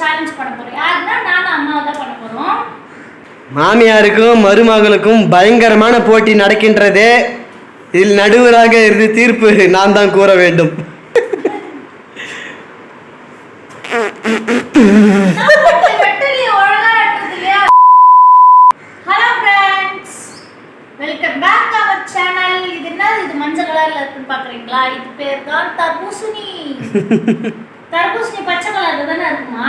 Challenge பண்ண போறோம். யாருன்னா நானும் அம்மாவும் தான் பண்ண போறோம். மாமியாருக்கும் மருமகளுக்கும் பயங்கரமான போட்டி நடக்கின்றது இதில் நடுவராக இருந்து தீர்ப்பு நான் தான் கூற வேண்டும். தர்பூசணி பச்சை கலர்ல தானே இருக்குமா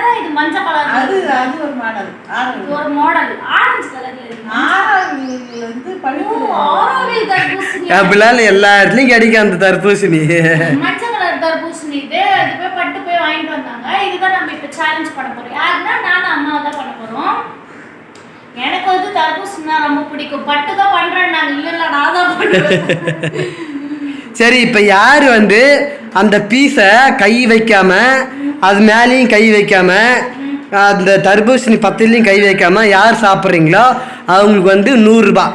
இது என்னதான் இது மஞ்சள் அது கலர் அது ஒரு மாடல் இது ஒரு மாடல் ஆரஞ்சு கலர்ல இருக்கு. ஓ, பழுத்து ஆரோவில் தர்பூசணி. அப்படிலாம் எல்லா இடத்துலையும் கிடைக்கும் அந்த தர்பூசணி. மஞ்சள் கலர் தர்பூசணி இது. அது போய் பட்டு போய் வாங்கிட்டு வந்தாங்க. இதுதான் நம்ம இப்போ சேலஞ்ச் பண்ண போறோம். யாருன்னா நானும் அம்மாவும் தான் பண்ண போறோம். எனக்கு வந்து தர்பூசணினா ரொம்ப பிடிக்கும். பட்டு தான் பண்றேன் நான் இல்ல இல்ல நான் தான் பண்ணுவேன். சரி இப்போ யார் வந்து அந்த பீஸை கை வைக்காம அது மேலேயும் கை வைக்காம அந்த தர்பூசணி பத்திலையும் கை வைக்காம யார் சாப்பிட்றீங்களோ அவங்களுக்கு வந்து நூறுரூபா.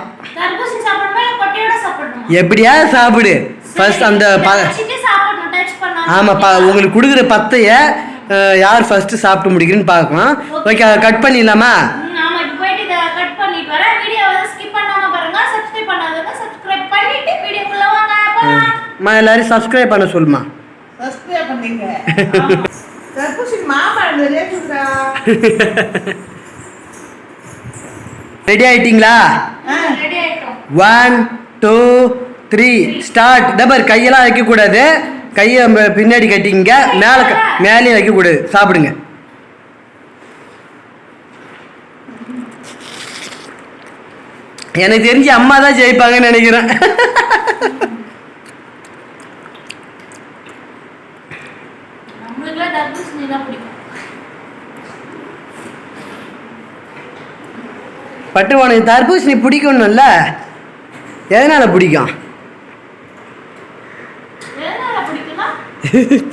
எப்படியாவது சாப்பிடு. ஃபர்ஸ்ட் அந்த ப ஆமாம் ப உங்களுக்கு கொடுக்குற பத்தைய யார் ஃபர்ஸ்ட் சாப்பிட்டு முடிக்கிறேன்னு பார்க்கலாம். ஓகே கட் பண்ணிடலாமா? இதை கட் பண்ணிட்டு வரேன். வீடியோ வந்து ஸ்கிப் பண்ணாம பாருங்க. சப்ஸ்கிரைப் பண்ணாதவங்க சப்ஸ்கிரைப் பண்ணிட்டு வீடியோக்குள்ள வாங்க. போலாம் அம்மா எல்லாரும் சப்ஸ்கிரைப் பண்ண சொல்லுமா. ரெடி ஆயிட்டீங்களா? ரெடி ஆயிட்டோம். ஒன் டூ த்ரீ ஸ்டார்ட் டபர் கையெல்லாம் வைக்கக்கூடாது. கையை பின்னாடி கட்டிங்க மேலே க- மேலேயும் வைக்கக்கூடாது. சாப்பிடுங்க. எனக்கு தெரிஞ்சு அம்மா தான் ஜெயிப்பாங்கன்னு நினைக்கிறேன். நம்மளுக்குலாம் தர்பூசணி தான் பிடிக்கும். பட்டு உனக்கு தர்பூசணி பிடிக்கணும்ல எதனால் பிடிக்கும்?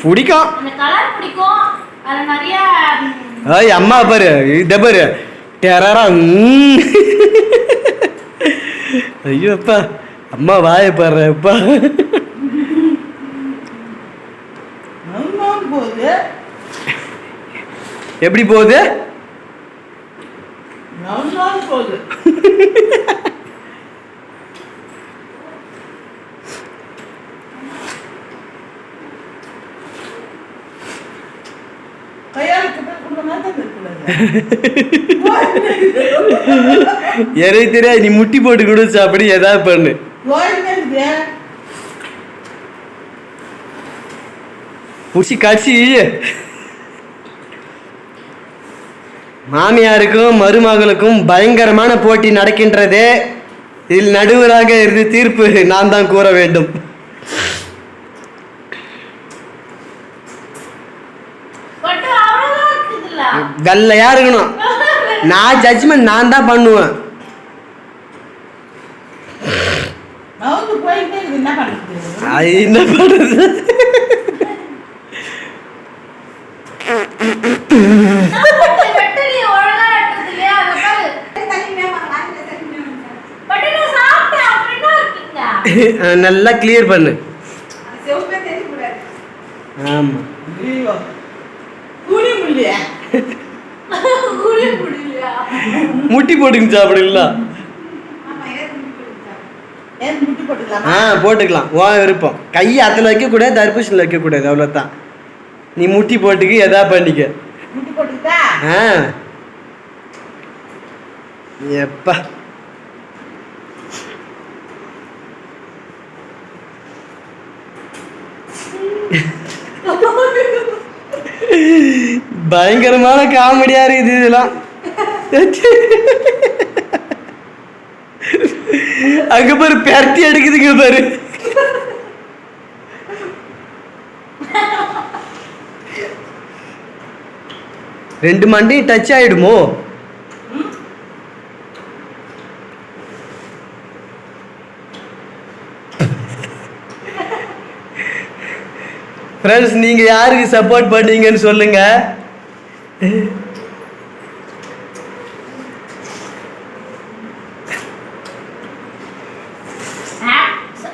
பிடிக்கும். ஐய் அம்மா பாரு இத பாரு. டெரரா. ஐயோ அப்பா அம்மா வாய பாரு அப்பா நொன்னு போகுது எப்படி போகுது? எனக்கு தெரியாது நீ முட்டி போட்டு கூட சாப்பிடு ஏதாவது பண்ணு. புடிச்சு கடிச்சு மாமியாருக்கும் மருமகளுக்கும் பயங்கரமான போட்டி நடக்கின்றது இதில் நடுவராக இருந்து தீர்ப்பு நான் தான் கூற வேண்டும். வெள்ளையா இருக்கணும். நான் ஜட்ஜ்மெண்ட் நான் தான் பண்ணுவேன். என்ன பண்ணுறது அது என்ன பண்றது பட்டு வெட்டடி ஒழுங்கா நட்டுறது இல்லையா அதை பாரு. பட்டு நான் சாப்பிட்டேன் அப்படின்னா இருக்கீங்க நல்லா கிளியர் பண்ணு. ஆமா. முட்டி போட்டுங்க சாப்பிடுங்களா? ஏன் முட்டி போட்டுக்கலாமா? ஆ போட்டுக்கலாம். ஓ விருப்பம். கை அதில் வைக்கக்கூடாது தர்பூசணியில் வைக்கக்கூடாது அவ்வளோதான் நீ முட்டி போட்டுக்கு எதா பண்ணிக்க. ஆ. எப்பா. பயங்கரமான காமெடியா இருக்குது இதெல்லாம். அங்க பாரு பெரட்டி எடுக்குதுங்க பாரு. ரெண்டு மண்டையும் டச் ஆயிடுமோ? ஃப்ரெண்ட்ஸ் நீங்கள் யாருக்கு சப்போர்ட் பண்ணீங்கன்னு சொல்லுங்க.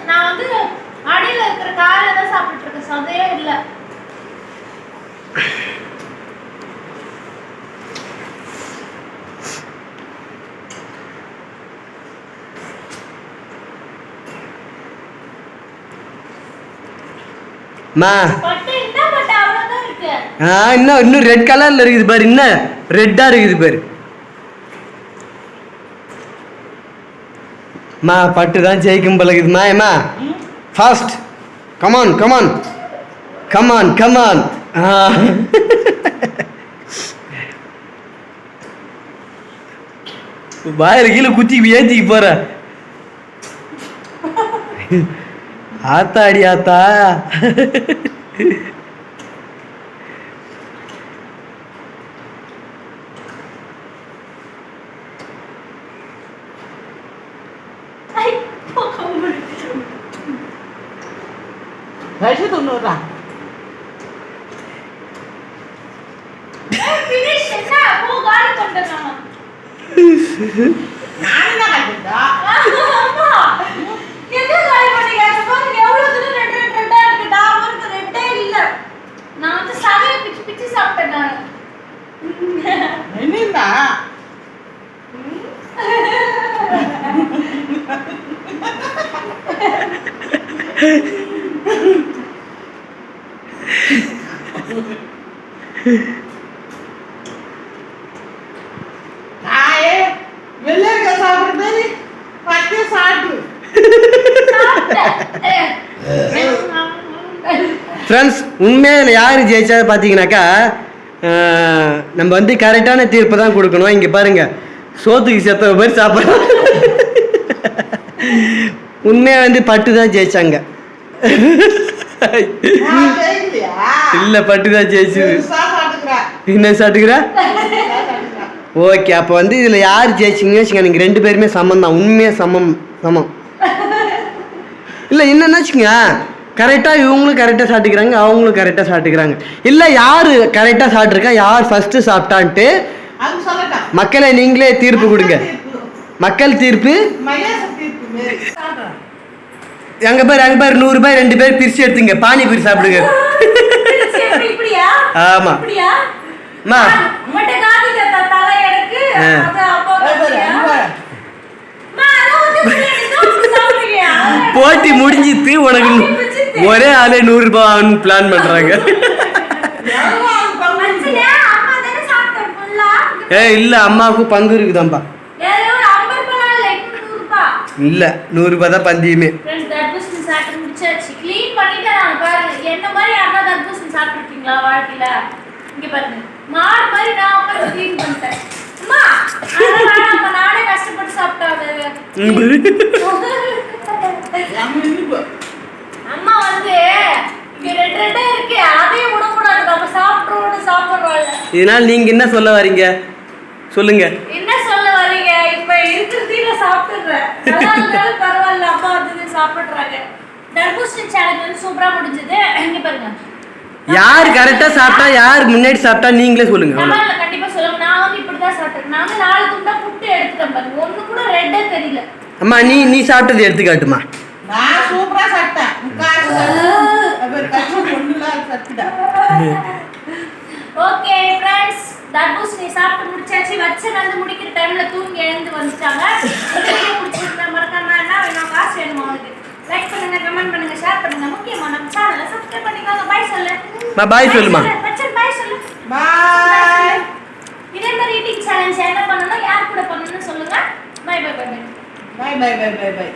நான் வந்து அடியில் இருக்கிற காலையில தான் சாப்பிட்டுருக்கேன் சதையே இல்லை. மா. ஆ இன்னும் இன்னும் ரெட் கலர்ல இருக்குது பாரு என்ன ரெட்டா இருக்குது பாரு. மா பட்டு தான் ஜெயிக்கும் போல இருக்குதுமா ஏமா fast come on come on come on come on வாயில கீழே குத்தி ஏத்திக்கு போற. ஆத்தா முடியல. வயசு தொண்ணூறா நானு. நான் என்ன கட்டுதா அம்மா, எங்க காலி பண்ணீங்க? இங்க பாருங்க, எவ்வளவு தூரம் ரெட் ரெட் ரெட்டா இருக்கு. நான் வந்து ரெட்டே இல்ல. நான் வந்து சதையை பிச்சு பிச்சு சாப்பிட்டேன் நானு. என்னடா நாயே வெள்ளரிக்கா சாப்பிடுறது சாப்பிட்டு ஃப்ரெண்ட்ஸ் யார் ஜெயிச்சா பார்த்தீங்கன்னாக்கா நம்ம வந்து கரெக்டான தீர்ப்பு தான் கொடுக்கணும். இங்கே பாருங்கள் சோத்துக்கு செத்த மாதிரி சாப்பிட்றோம் உண்மையாக வந்து பட்டு தான் ஜெயிச்சாங்க. இல்லை பட்டு தான் ஜெயிச்சுது. என்ன சாட்டுக்கிறா? ஓகே அப்போ வந்து இதில் யார் ஜெயிச்சிங்கன்னு வச்சுங்க நீங்கள் ரெண்டு பேருமே சமம் தான் உண்மையாக சமம் சமம். இல்லை என்னன்னு வச்சுங்க கரெக்டாக இவங்களும் கரெக்டாக சாப்பிட்டுக்கிறாங்க அவங்களும் கரெக்டாக சாப்பிட்டுக்கிறாங்க. இல்லை யார் கரெக்டாக சாப்பிட்ருக்கா யார் ஃபஸ்ட்டு சாப்பிட்டான்ட்டு மக்களை நீங்களே தீர்ப்பு கொடுங்க. மக்கள் தீர்ப்பு? எங்க பேர் அங்க பேர் நூறு பேர் ரெண்டு பேர் பிரிச்சு எடுத்துங்க. பானிபூரி சாப்பிடுங்க? ஆமா. சாப்பிடுறியா? போட்டி முடிஞ்சித்து உனக்கு. ஒரே ஆளே நூறு ரூபாய் பிளான் பண்றாங்க. ஏ இல்ல அம்மாவுக்கும் பங்கு இருக்குதாம்பா ஏதோ ஒரு 50 ரூபாய் இல்ல, நூறு ரூபாய். தான் பந்தியுமே சாப்பிட்டேன் இதனால நீங்க என்ன சொல்ல வரீங்க? சொல்லுங்க. என்ன சொல்ல வரீங்க? இப்ப இருக்கிறதையும் நான் சாப்பிட்டுடுறேன். நல்லா இருந்தாலும் பரவாயில்ல. அம்மா வந்து இதை சாப்பிடுறாங்க. தர்பூசணி சேலஞ்ச் வந்து சூப்பரா முடிஞ்சது. இங்க பாருங்க. யார் கரெக்டா சாப்பிட்டா யார் முன்னாடி சாப்பிட்டா நீங்களே சொல்லுங்க. அவ்வளவு. கண்டிப்பா சொல்லுங்க. நான் வந்து இப்படிதான் சாப்பிட்டேன் நான் வந்து நாலு துண்டா புட்டு எடுத்துட்டேன் பாருங்க. ஒண்ணு கூட ரெட்டே தெரியல. அம்மா நீ நீ சாப்பிட்டது எடுத்துக்காட்டுமா. நான் சூப்பரா சாப்பிட்டேன் முக்காசு சாப்பிட்டேன். அது கஷ்டம் ஒண்ணுல சத்துட்டேன் ஓகே ஃப்ரெண்ட்ஸ் தர்பூசணி சாப்பிட்டு முடிச்சாச்சு. வச்சு வந்து முடிக்கிற டைம்ல தூங்கி எழுந்து வந்துட்டாங்க. பிடிச்சிருந்தா மறக்காம என்ன வேணும் காசு வேணுமா உங்களுக்கு லைக் பண்ணுங்க கமெண்ட் பண்ணுங்க ஷேர் பண்ணுங்க. முக்கியமா நம்ம சேனலை சப்ஸ்கிரைப் பண்ணிக்கோங்க. பாய் சொல்லு. bye சொல்லுமா. பாய் சொல்லு. பாய் இதே மாதிரி ஈட்டிங் சேலஞ்ச் என்ன பண்ணணும்? யார் கூட பண்ணணும்னு சொல்லுங்க. Bye bye bye bye bye bye bye bye bye